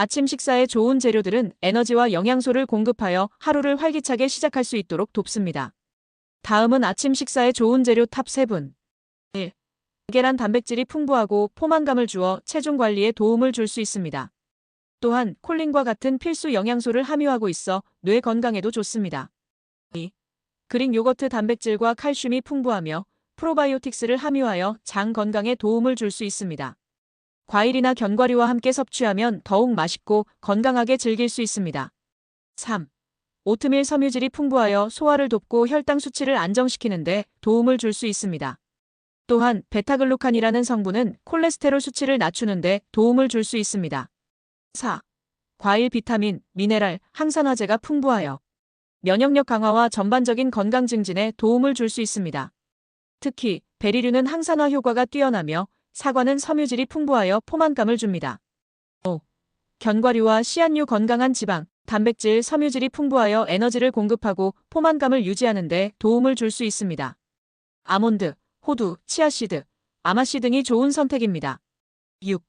아침 식사에 좋은 재료들은 에너지와 영양소를 공급하여 하루를 활기차게 시작할 수 있도록 돕습니다. 다음은 아침 식사에 좋은 재료 탑 3분. 1. 계란 단백질이 풍부하고 포만감을 주어 체중 관리에 도움을 줄 수 있습니다. 또한 콜린과 같은 필수 영양소를 함유하고 있어 뇌 건강에도 좋습니다. 2. 그릭 요거트 단백질과 칼슘이 풍부하며 프로바이오틱스를 함유하여 장 건강에 도움을 줄 수 있습니다. 과일이나 견과류와 함께 섭취하면 더욱 맛있고 건강하게 즐길 수 있습니다. 3. 오트밀 섬유질이 풍부하여 소화를 돕고 혈당 수치를 안정시키는데 도움을 줄 수 있습니다. 또한 베타글루칸이라는 성분은 콜레스테롤 수치를 낮추는데 도움을 줄 수 있습니다. 4. 과일 비타민, 미네랄, 항산화제가 풍부하여 면역력 강화와 전반적인 건강 증진에 도움을 줄 수 있습니다. 특히 베리류는 항산화 효과가 뛰어나며 사과는 섬유질이 풍부하여 포만감을 줍니다. 5. 견과류와 씨앗류 건강한 지방, 단백질, 섬유질이 풍부하여 에너지를 공급하고 포만감을 유지하는 데 도움을 줄 수 있습니다. 아몬드, 호두, 치아씨드, 아마씨 등이 좋은 선택입니다. 6.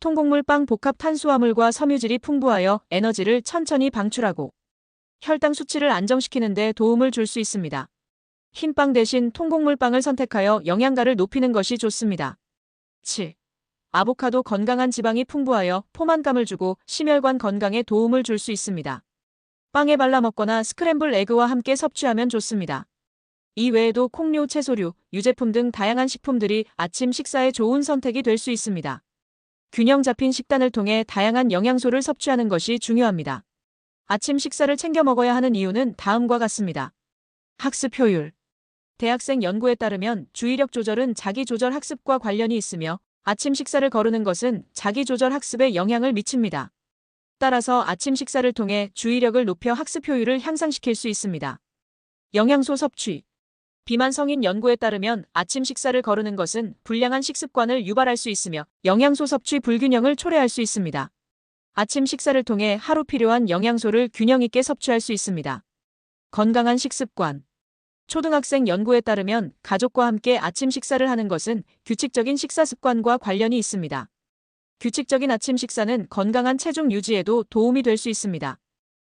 통곡물 빵 복합 탄수화물과 섬유질이 풍부하여 에너지를 천천히 방출하고 혈당 수치를 안정시키는 데 도움을 줄 수 있습니다. 흰빵 대신 통곡물 빵을 선택하여 영양가를 높이는 것이 좋습니다. 7. 아보카도 건강한 지방이 풍부하여 포만감을 주고 심혈관 건강에 도움을 줄 수 있습니다. 빵에 발라 먹거나 스크램블 에그와 함께 섭취하면 좋습니다. 이 외에도 콩류, 채소류, 유제품 등 다양한 식품들이 아침 식사에 좋은 선택이 될 수 있습니다. 균형 잡힌 식단을 통해 다양한 영양소를 섭취하는 것이 중요합니다. 아침 식사를 챙겨 먹어야 하는 이유는 다음과 같습니다. 학습 효율. 대학생 연구에 따르면 주의력 조절은 자기 조절 학습과 관련이 있으며 아침 식사를 거르는 것은 자기 조절 학습에 영향을 미칩니다. 따라서 아침 식사를 통해 주의력을 높여 학습 효율을 향상시킬 수 있습니다. 영양소 섭취. 비만 성인 연구에 따르면 아침 식사를 거르는 것은 불량한 식습관을 유발할 수 있으며 영양소 섭취 불균형을 초래할 수 있습니다. 아침 식사를 통해 하루 필요한 영양소를 균형 있게 섭취할 수 있습니다. 건강한 식습관. 초등학생 연구에 따르면 가족과 함께 아침 식사를 하는 것은 규칙적인 식사 습관과 관련이 있습니다. 규칙적인 아침 식사는 건강한 체중 유지에도 도움이 될 수 있습니다.